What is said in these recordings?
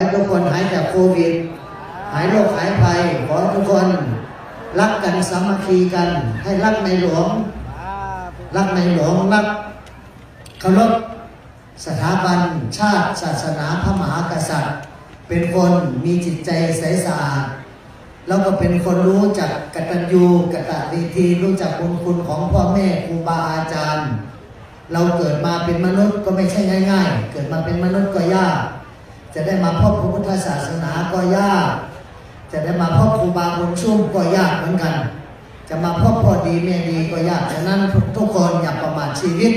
ให้ทุกคนหายจากโควิด หายโรคหายภัย ขอทุกคนรักกันสามัคคีกัน ให้รักในหลวง รักในหลวงรักเคารพสถาบันชาติศาสนาพระมหากษัตริย์ เป็นคนมีจิตใจใสสะอาดแล้วก็เป็นคนรู้จักกตัญญูกตวิธีรู้จักคุณคุณของพ่อแม่ครูบาอาจารย์ เราเกิดมาเป็นมนุษย์ก็ไม่ใช่ง่าย ๆ เกิดมาเป็นมนุษย์ก็ยาก จะได้มาพบพระพุทธศาสนาก็ยาก จะได้มาพบครูบาบุญชุ่มก็ยากเหมือนกัน จะมาพบพ่อดีแม่ดีก็ยาก ฉะนั้นทุกคนอย่าประมาทชีวิต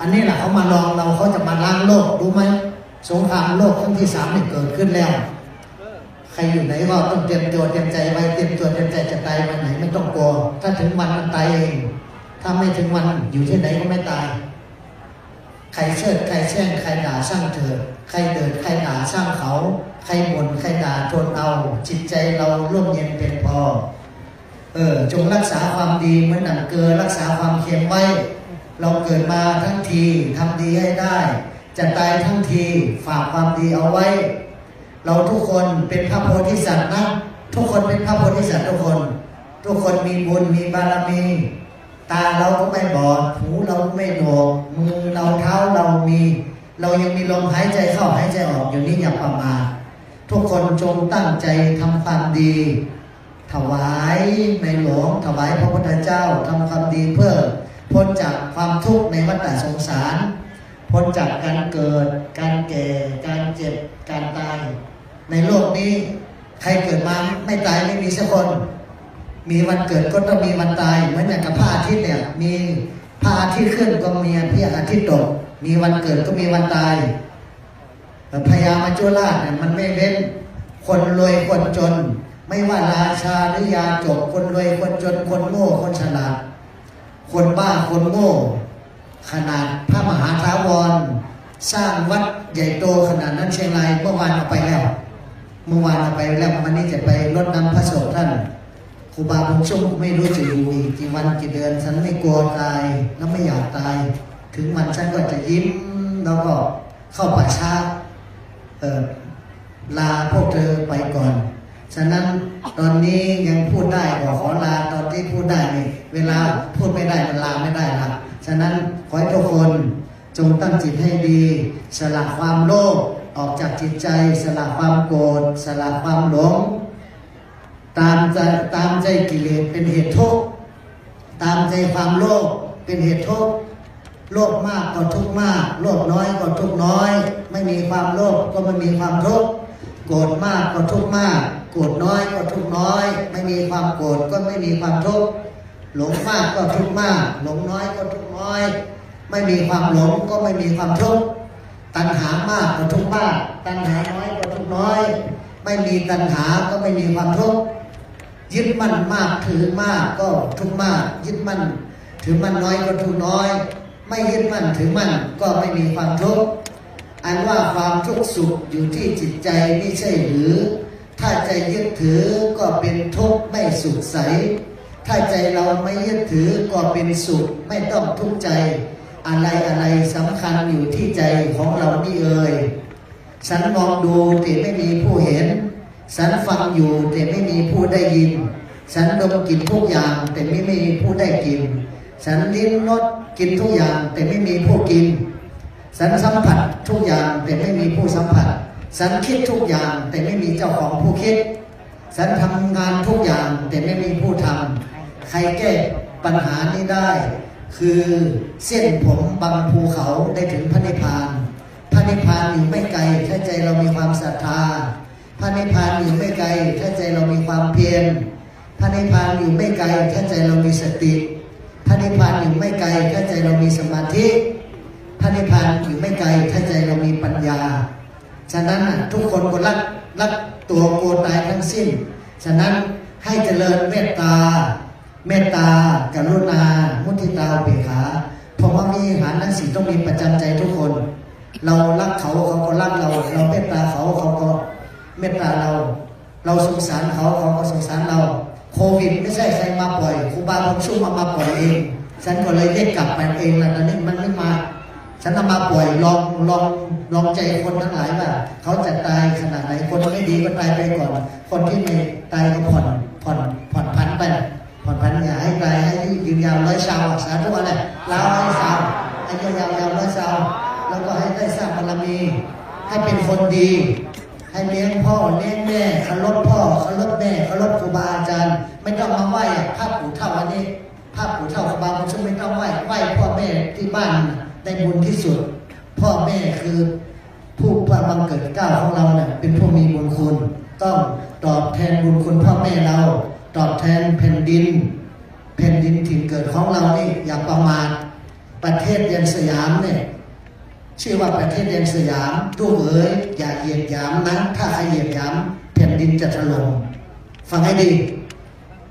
อันนี้แหละเขามาลองเราเขาจะมาล้างโลกรู้ไหมสงครามโลกครั้งที่สามเนี่ยเกิดขึ้นแล้ว ใครอยู่ไหนก็ต้องเตรียมตัวเตรียมใจไว้เตรียมตัวเตรียมใจจะตายวันไหนไม่ต้องกลัวถ้าถึงวันมันตายเอง ถ้าไม่ถึงวันอยู่ที่ไหนก็ไม่ตาย ใครเชิดใครแช่งใครด่าช่างเถิดใครเดินใครด่าช่างเขา ใครบ่นใครด่าทนเอา จิตใจเราร่มเย็นเป็นพอ เออ จงรักษาความดีเหมือนหนังเกลือรักษาความเค็มไว้ เราเกิดมาทั้งทีทำดีให้ได้ จะตายทั้งทีฝากความดีเอาไว้ เราทุกคนเป็นพระโพธิสัตว์นะทุกคนเป็นพระโพธิสัตว์ทุกคน ทุกคนมีบุญมีบารมี ตาเราก็ไม่บอด หูเราไม่หนวกมือเราเท้าเรามี เรายังมีลมหายใจเข้าหายใจออกอยู่นี่อย่าประมาททุกคนจงตั้งใจทำความดี ถวายในหลวง ถวายพระพุทธเจ้าทำความดีเพื่อพ้นจากความทุกข์ในวัฏสงสาร พ้นจากการเกิด การแก่ การเจ็บ การตาย ในโลกนี้ใครเกิดมาไม่ตายไม่มีสักคน มีวันเกิดก็ต้องมีวันตาย เหมือนอย่างกับพระอาทิตย์เนี่ย มีพระอาทิตย์ขึ้นก็มีพระอาทิตย์ตก มีวันเกิดก็มีวันตายพญามัจจุราชเนี่ยมันไม่เว้น คนรวยคนจน ไม่ว่าราชาหรือยาจกคนรวยคนจน คนโง่ คนฉลาด คนบ้าคนโง่ ขนาดพระมหาถาวร สร้างวัดใหญ่โตขนาดนั้นเชียงรายเมื่อวานเอาไปแล้ว เมื่อวานเอาไปแล้ววันนี้จะไปรดน้ำพระศพท่าน ครูบาบุญชุ่มไม่รู้จะอยู่อีกกี่วันกี่เดือน ฉันไม่กลัวตายแล้วไม่อยากตาย ถึงวันฉันก็จะยิ้มแล้วก็เข้าป่าช้าเออลาพวกเธอไปก่อน ฉะนั้นตอนนี้ยังพูดได้ก็ขอลาตอนที่พูดได้นี่เวลาพูดไม่ได้มันลาไม่ได้ละฉะนั้นขอให้ทุกคนจงตั้งจิตให้ดี สละความโลภออกจากจิตใจ สละความโกรธสละความหลง ตามใจตามใจกิเลสเป็นเหตุทุกข์ตามใจความโลภเป็นเหตุทุกข์โลภมากก็ทุกข์มาก โลภน้อยก็ทุกข์น้อย ไม่มีความโลภก็ไม่มีความทุกข์โกรธมากก็ทุกข์มาก โกรธน้อยก็ทุกข์น้อย ไม่มีความโกรธก็ไม่มีความทุกข์หลงมากก็ทุกข์มาก หลงน้อยก็ทุกข์น้อย ไม่มีความหลงก็ไม่มีความทุกข์ตัณหามากก็ทุกข์มาก ตัณหาน้อยก็ทุกข์น้อย ไม่มีตัณหาก็ไม่มีความทุกข์ ยึดมั่นมากถือมากก็ทุกมาก ยึดมั่นถือมั่นน้อยก็ทุกน้อย ไม่ยึดมั่นถือมั่นก็ไม่มีความทุกข์อันว่าความทุกข์สุขอยู่ที่จิตใจไม่ใช่หรือ ถ้าใจยึดถือก็เป็นทุกข์ไม่สุขใส ถ้าใจเราไม่ยึดถือก็เป็นสุขไม่ต้องทุกข์ใจ อะไรอะไรสำคัญอยู่ที่ใจของเรานี่เอ่ยฉันมองดูแต่ไม่มีผู้เห็น ฉันฟังอยู่แต่ไม่มีผู้ได้ยิน ฉันดมกลิ่นทุกอย่างแต่ไม่มีผู้ได้กลิ่นฉันลิ้มรสกินทุกอย่างแต่ไม่มีผู้กิน ฉันสัมผัสทุกอย่างแต่ไม่มีผู้สัมผัส ฉันคิดทุกอย่างแต่ไม่มีเจ้าของผู้คิด ฉันทำงานทุกอย่างแต่ไม่มีผู้ทำใครแก้ปัญหานี้ได้ คือเส้นผมบางภูเขาได้ถึงพระนิพพาน พระนิพพานอยู่ไม่ไกลถ้าใจเรามีความศรัทธา พระนิพพานอยู่ไม่ไกล ถ้าใจเรามีความเพียรพระนิพพานอยู่ไม่ไกล ถ้าใจเรามีสติพระนิพพานอยู่ไม่ไกล ถ้าใจเรามีสมาธิพระนิพพานอยู่ไม่ไกล ถ้าใจเรามีปัญญา ฉะนั้นทุกคนก็รักรักตัวโกตายทั้งสิ้น ฉะนั้นให้เจริญเมตตา เมตตา กรุณา มุทิตาเบขาเพราะว่ามีหารทั้งสี่ต้องมีประจำใจทุกคน เรารักเขาเขาก็รักเรา เราเมตตาเขาเขาก็ เมตตาเรา เราสงสารเขาเขาก็สงสารเรา โควิด ไม่ใช่ใครมาปล่อยครูบาผมชุ่มมามาปล่อยเอง ฉันก็เลยเรียกกลับไปเองแล้วตอนนี้มันไม่มา ฉันนำมาปล่อยลองลองลองใจคนทั้งหลายว่าเขาจะตายขนาดไหนคนไม่ดีก็ตายไปก่อน คนที่ไม่ตายก็ผ่อนผ่อนผ่อนพันไปผ่อนพันอย่าให้ตายให้ยืนยาวร้อยชาวสาธุอะไรลาวให้สาวให้ยาวยาวยาวร้อยชาวแล้วก็ให้ได้สร้างบารมีให้เป็นคนดี ให้เลี้ยงพ่อเลี้ยงแม่เคารพพ่อเคารพแม่เคารพครูบาอาจารย์ ไม่ต้องมาไหว้ภาพปู่เท่าอันนี้ภาพปู่เท่าครูบาบุญชุ่มไม่ต้องไหว้ไหว้พ่อแม่ที่บ้านได้บุญที่สุด พ่อแม่คือผู้พระบังเกิดเก้าของเราเนี่ยเป็นผู้มีบุญคุณ ต้องตอบแทนบุญคุณพ่อแม่เรา ตอบแทนแผ่นดินแผ่นดินถิ่นเกิดของเรานี่อย่าประมาทประเทศเดียนสยามเนี่ย ชื่อว่าประเทศเดนสยามตู้เอ๋ยอย่าเหยียดหยามนะถ้าใครเหยียดหยามแผ่นดินจะถล่มฟังให้ดี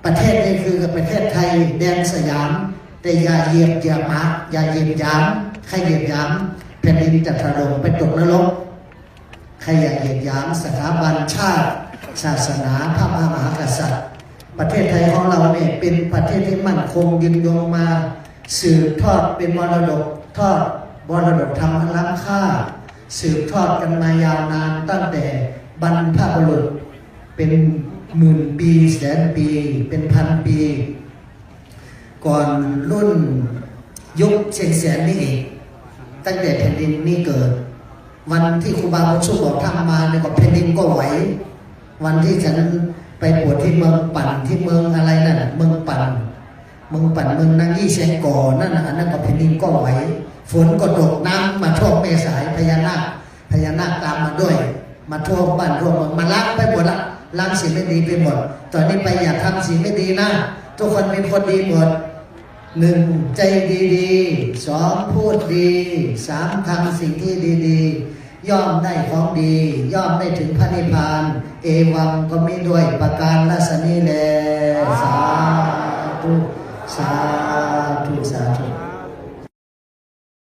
ประเทศนี้คือประเทศไทยแดนสยาม แต่อย่าเหยียบอย่ามาอย่าเหยียดหยามใครเหยียดหยามแผ่นดินจะถล่มไปตกนรกใครอย่าเหยียดหยามสถาบันชาติ ศาสนาพระมหากษัตริย์ ประเทศไทยของเราเนี่ยเป็นประเทศที่มั่นคงยืนยงมา สืบทอดเป็นมรดกทอด มรดกธรรมล้ำค่า สืบทอดกันมายาวนานตั้งแต่บรรพบุรุษเป็นหมื่นปีแสนปี เป็นพันปี ก่อนรุ่นยุคเชียงแสนนี่เองตั้งแต่แผ่นดินนี้เกิด วันที่ครูบาบุญชุ่มบอกทำมาเนี่ยก็แผ่นดินก็ไหว วันที่ฉันไปปวดที่เมืองปั่นที่เมืองอะไรนั่นเมืองปั่นเมืองปั่นเมืองนางยี่เชียงก่อนั่นนะอันนั้นก็แผ่นดินก็ไหว ฝนก็ตกน้ำมาท่วมเมสายพญานาคพญานาคตามมาด้วย มาท่วมบ้านท่วมมาล้างไปหมดละล้างสิ่งไม่ดีไปหมด ตอนนี้ไปอย่าทำสิ่งไม่ดีนะทุกคนเป็นคนดีหมดหนึ่งใจดีๆสองพูดดีสามทำสิ่งที่ดีๆ ย่อมได้ของดี ย่อมได้ถึงพระนิพพาน เอวังก็มีด้วยประการลัสนีแลสาธุสาธุสา